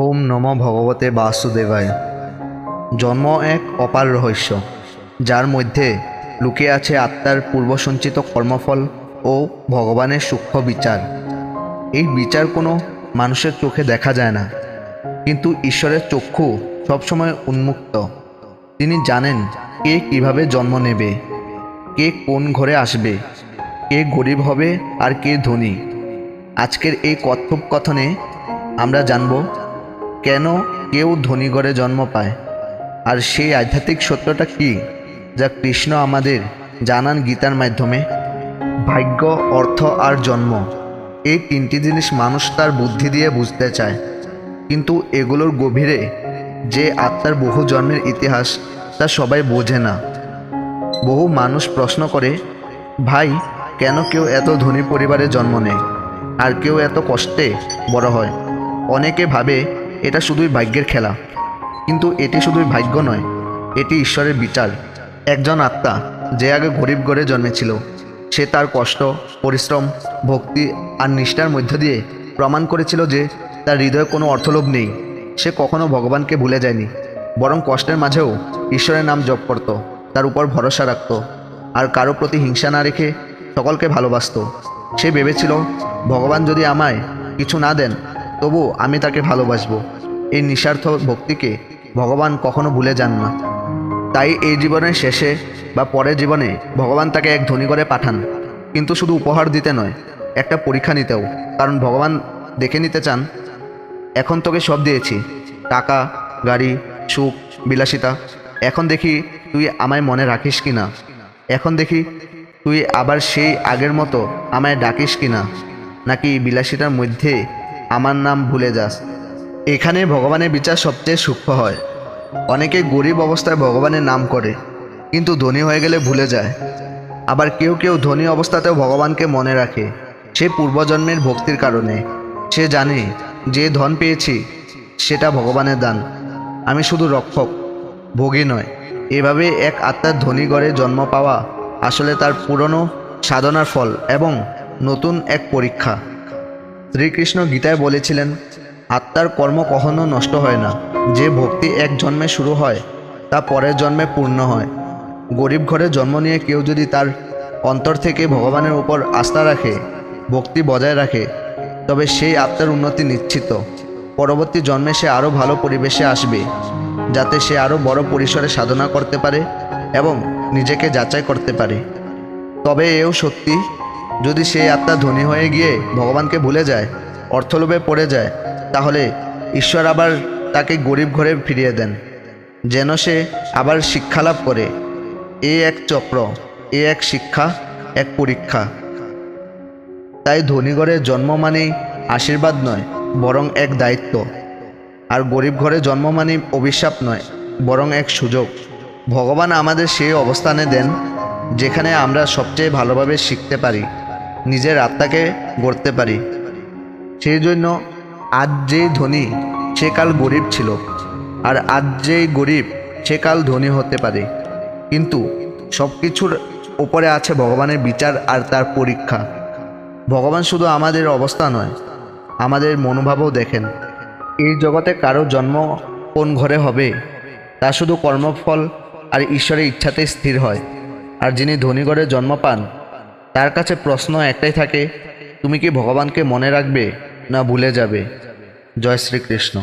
ওম নম ভগবতে বাসুদেবায়। জন্ম এক অপার রহস্য, যার মধ্যে লুকিয়ে আছে আত্মার পূর্বসঞ্চিত কর্মফল ও ভগবানের সূক্ষ্ম বিচার। এই বিচার কোনো মানুষের চোখে দেখা যায় না, কিন্তু ঈশ্বরের চক্ষু সবসময় উন্মুক্ত। তিনি জানেন কে কীভাবে জন্ম নেবে, কে কোন ঘরে আসবে, কে গরিব হবে আর কে ধনী। আজকের এই কথোপকথনে আমরা জানব কেন কেউ ধনীগড়ে জন্ম পায়? আর সেই আধ্যাত্মিক সত্যটা কি যা কৃষ্ণ আমাদের জানান গীতার মাধ্যমে? ভাগ্য, অর্থ আর জন্ম এই তিনটি জিনিস মানুষ তার বুদ্ধি দিয়ে বুঝতে চায়। কিন্তু এগুলোর গভীরে যে আত্মার বহু জন্মের ইতিহাস তা সবাই বোঝে না। বহু মানুষ প্রশ্ন করে, ভাই, কেন কেউ এত ধনী পরিবারে জন্ম নেয়? আর কেউ এত কষ্টে বড় হয়? অনেকে ভাবে এটা শুধুই ভাগ্যের খেলা। কিন্তু এটি শুধুই ভাগ্য নয়, এটি ঈশ্বরের বিচার। একজন আত্মা যে আগে গরিব ঘরে জন্মেছিল, সে তার কষ্ট, পরিশ্রম, ভক্তি আর নিষ্ঠার মধ্য দিয়ে প্রমাণ করেছিল যে তার হৃদয়ে কোনো অর্থলোভ নেই। সে কখনো ভগবানকে ভুলে যায়নি, বরং কষ্টের মাঝেও ঈশ্বরের নাম জপ করত, তার উপর ভরসা রাখত আর কারও প্রতি হিংসা না রেখে সকলকে ভালোবাসতো। সে ভেবেছিল, ভগবান যদি আমায় কিছু না দেন তবু আমি তাকে ভালোবাসবো। এই নিঃস্বার্থ ভক্তিকে ভগবান কখনো ভুলে যান না। তাই এই জীবনের শেষে বা পরের জীবনে ভগবান তাকে এক ধনী করে পাঠান। কিন্তু শুধু উপহার দিতে নয়, একটা পরীক্ষা নিতেও। কারণ ভগবান দেখে নিতে চান, এখন তোকে সব দিয়েছি। টাকা, গাড়ি, সুখ, বিলাসিতা। এখন দেখি তুই আমায় মনে রাখিস কি না? এখন দেখি তুই আবার সেই আগের মতো আমায় ডাকিস কি না? নাকি বিলাসিতার মধ্যে আমার নাম ভুলে যাস। এখানে ভগবানের বিচার সবচেয়ে সূক্ষ্ম হয়। অনেকে গরিব অবস্থায় ভগবানের নাম করে, কিন্তু ধনী হয়ে গেলে ভুলে যায়। আবার কেউ কেউ ধনী অবস্থাতেও ভগবানকে মনে রাখে, সে পূর্বজন্মের ভক্তির কারণে। সে জানে, যে ধন পেয়েছি, সেটা ভগবানের দান। আমি শুধু রক্ষক, ভোগী নয়। এভাবে এক আত্মার ধনী গড়ে জন্ম পাওয়া আসলে তার পুরনো সাধনার ফল এবং নতুন এক পরীক্ষা। শ্রীকৃষ্ণ গীতায় বলেছিলেন, আত্মার কর্ম কখনো নষ্ট হয় না। যে ভক্তি এক জন্মে শুরু হয়, তা পরের জন্মে পূর্ণ হয়। গরিব ঘরে জন্ম নিয়ে কেউ যদি তার অন্তর থেকে ভগবানের উপর আস্থা রাখে, ভক্তি বজায় রাখে, তবে সেই আত্মার উন্নতি নিশ্চিত। পরবর্তী জন্মে সে আরও ভালো পরিবেশে আসবে, যাতে সে আরও বড় পরিসরে সাধনা করতে পারে এবং নিজেকে যাচাই করতে পারে। তবে এও সত্যি যদি সেই আত্মা ধনী হয়ে গিয়ে ভগবানকে ভুলে যায়, অর্থলোভে পড়ে যায়, তাহলে ঈশ্বর আবার তাকে গরিব ঘরে ফিরিয়ে দেন। যেন সে আবার শিক্ষালাভ করে। এ এক চক্র, এ এক শিক্ষা, এক পরীক্ষা। তাই ধনী ঘরে জন্ম মানেই আশীর্বাদ নয়, বরং এক দায়িত্ব। আর গরিব ঘরে জন্ম মানে অভিশাপ নয়, বরং এক সুযোগ। ভগবান আমাদের সেই অবস্থানে দেন, যেখানে আমরা সবচেয়ে ভালোভাবে শিখতে পারি। নিজের আত্মাকে গড়তে পারি। সেই জন্য আজ যেই ধনী, সে কাল গরিব ছিল। আর আজ যেই গরিব, সে কাল ধনী হতে পারে। কিন্তু সব কিছুর ওপরে আছে ভগবানের বিচার আর তার পরীক্ষা। ভগবান শুধু আমাদের অবস্থা নয়, আমাদের মনোভাবও দেখেন। এই জগতে কারও জন্ম কোন ঘরে হবে, তা শুধু কর্মফল আর ঈশ্বরের ইচ্ছাতে স্থির হয়। আর যিনি ধনী ঘরে জন্ম পান তার কাছে প্রশ্ন একটাই থাকে, তুমি কি ভগবানকে মনে রাখবে না ভুলে যাবে? জয় শ্রীকৃষ্ণ।